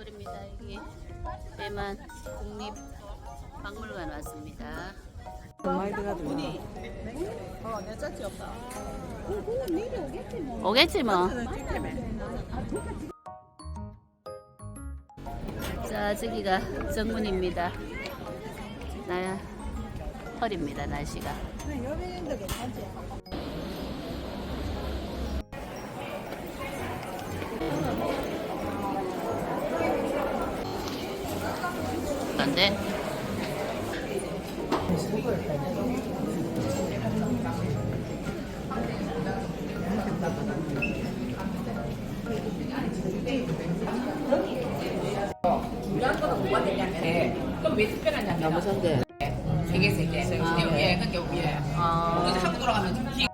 꿀입니다. 여기 대만 국립 박물관 왔습니다. 많이 들어가더라. 어, 내 짜지 없다. 오겠지 뭐. 자, 저기가 정문입니다. 나 헐입니다, 날씨가. 여민도 괜찮지? 근데 한국 돌아가면 기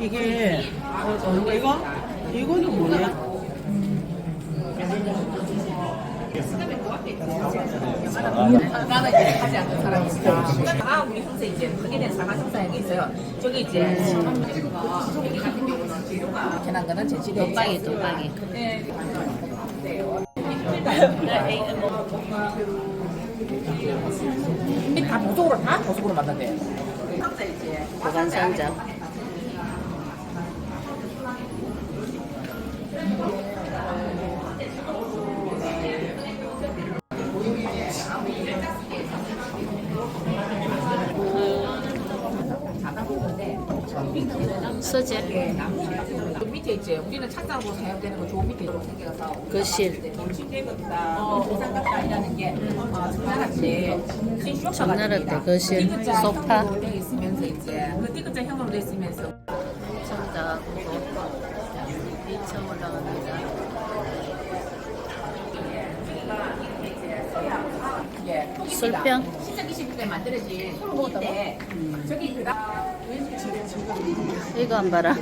이게 어, 어, 이거? 이거는 뭐야? 나는 이제 하지 않는 사람이니까 아 우리 형사 이제 된 사과 형사에게 있어요 저기 이제 여기 같은 경우는 재료가 난 거는 제치돼 돈박이, 돈박이. 네. 다 보석으로 다 보석으로 만든대 형사 이제 보관 상자. 서재, 그 밑에 이제 우리는 착상으로 사용되는 거 좋은 밑에 이렇게 생겨서 거실, 어, 부산갑다이라는 게 어, 청나라때 청나라 때 거실, 소파. 돼 있으면서 이제 그 D자 형으로 돼 있으면서. 청다 2층 올라갑니다. 예, 술병? 14, 20대 만들어진 소로인데 저기 그다 이거 한 봐라.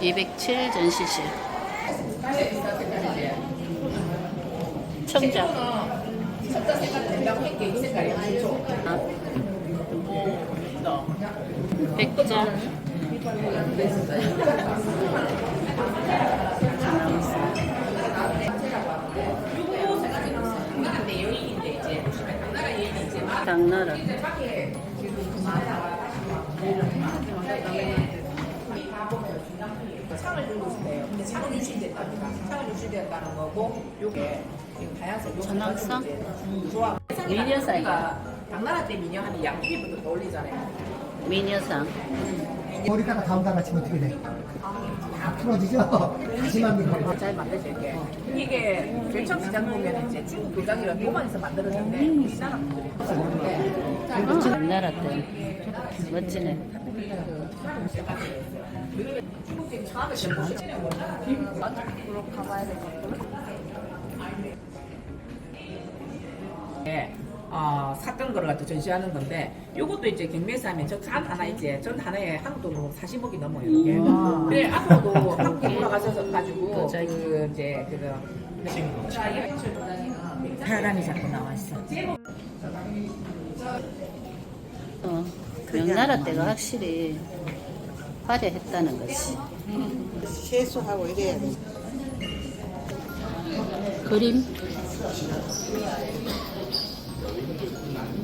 207 전시실. 청자. 백자. 우리한테 여인인데 이제 당나라 여인이 이제 당나라. 창을 들고 있어요. 근데 창은 유실됐답니다. 창은 유실됐다는 거고 요게 다양성 전황성? 좋아. 미녀상이야. 당나라 때 미녀 하면 양피부터 떠올리잖아요. 미녀상. 머리다가 다음다 맞추면 어떻게 돼? 다 풀어지죠? 다시만 밀고 잘 만들어질게. 이게 결청 시장 보면 이제 중국 도장이랑 로만에서 만들어졌는데 우리나라 분들이 네. 어, 당나라 때. 멋지네. 중국적인 처음에 전부 네, 어, 샀던 거를 갖다 전시하는 건데 요것도 이제 경매에서 하면 저 간 하나 이제 전 하나에 한국 돈으로 40억이 넘어요 이게 그래 앞으로도 한국에 돌아가셔서 가지고 그 이제 그거 사람이 자꾸 나와 있어. 어, 명나라 때가 확실히 화려했다는 거지. 세수하고 이래야 돼. 그림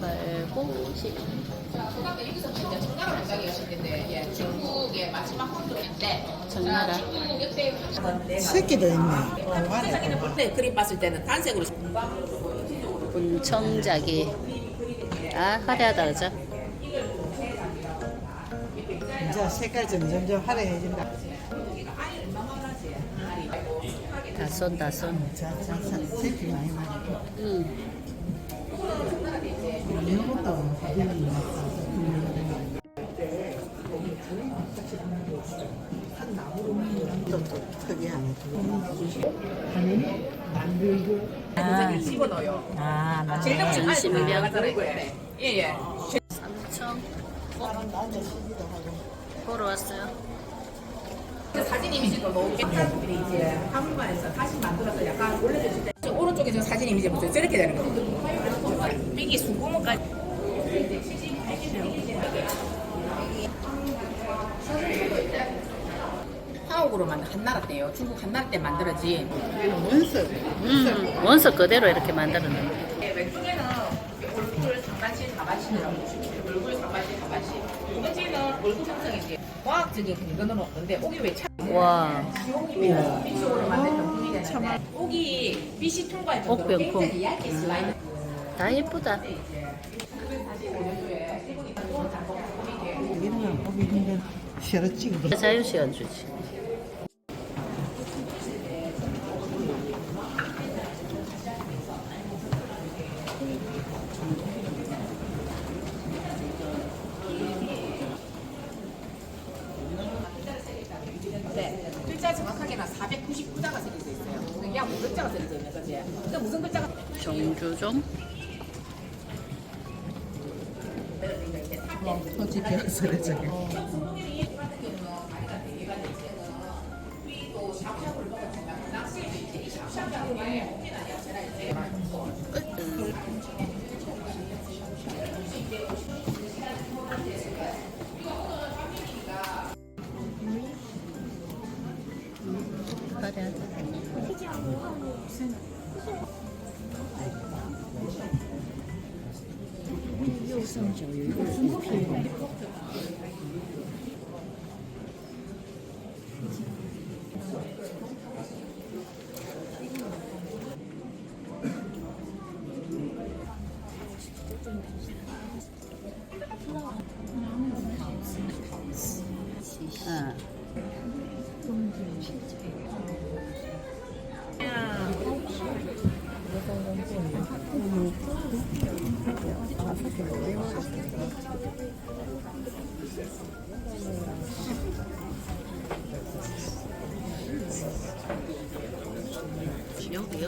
말고식 예, 옆에 새끼도 있네. 볼때 그림 봤을 때는 단색으로 분청자기 아 화려하다 그죠? 이제 색깔 점점점 화려해진다. 다손 다손 자, 자, 자, 새끼 많이 많이. 응. 아, 집어 넣어요. 아, 맞아. 제일 먼저 전시명. 나가잖아요. 예 예. 삼청. 보러 왔어요. 사진 이미지도 너무 팬들이 이제 한국관에서 다시 만들어서 약간 올려줬을 때저 오른쪽에 저 사진 이미지 보세요. 저렇게 되는 거예요. 삐기. 한국 중국으로만 한나라 때요. 중국 한나라 때 만들어진 원석. 음, 원석 그대로 이렇게 만들었는 네, 왼쪽에는 얼굴 보시면 돼요. 얼굴 하반신. 두 번째는 얼굴 형성이지. 과학적인 근거는 없는데 옥이 왜 참? 와 비용입니다. 빛으로 만든 병풍이 되는데 옥이 빛이 통과할 정도로 옥 병풍. 굉장히 얇게 슬라이드. 다 예쁘다 거 보기 싫어 찍어. 자유시간 주지 정확하게는 499자가 써져 있어요. 약 500자가 써져 있는 거지. 근데 무슨 글자가 정주종 어찌 배웠어요 저게. 화려하다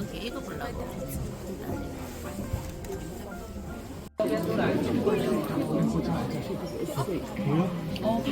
여기 이거 보려고. 어,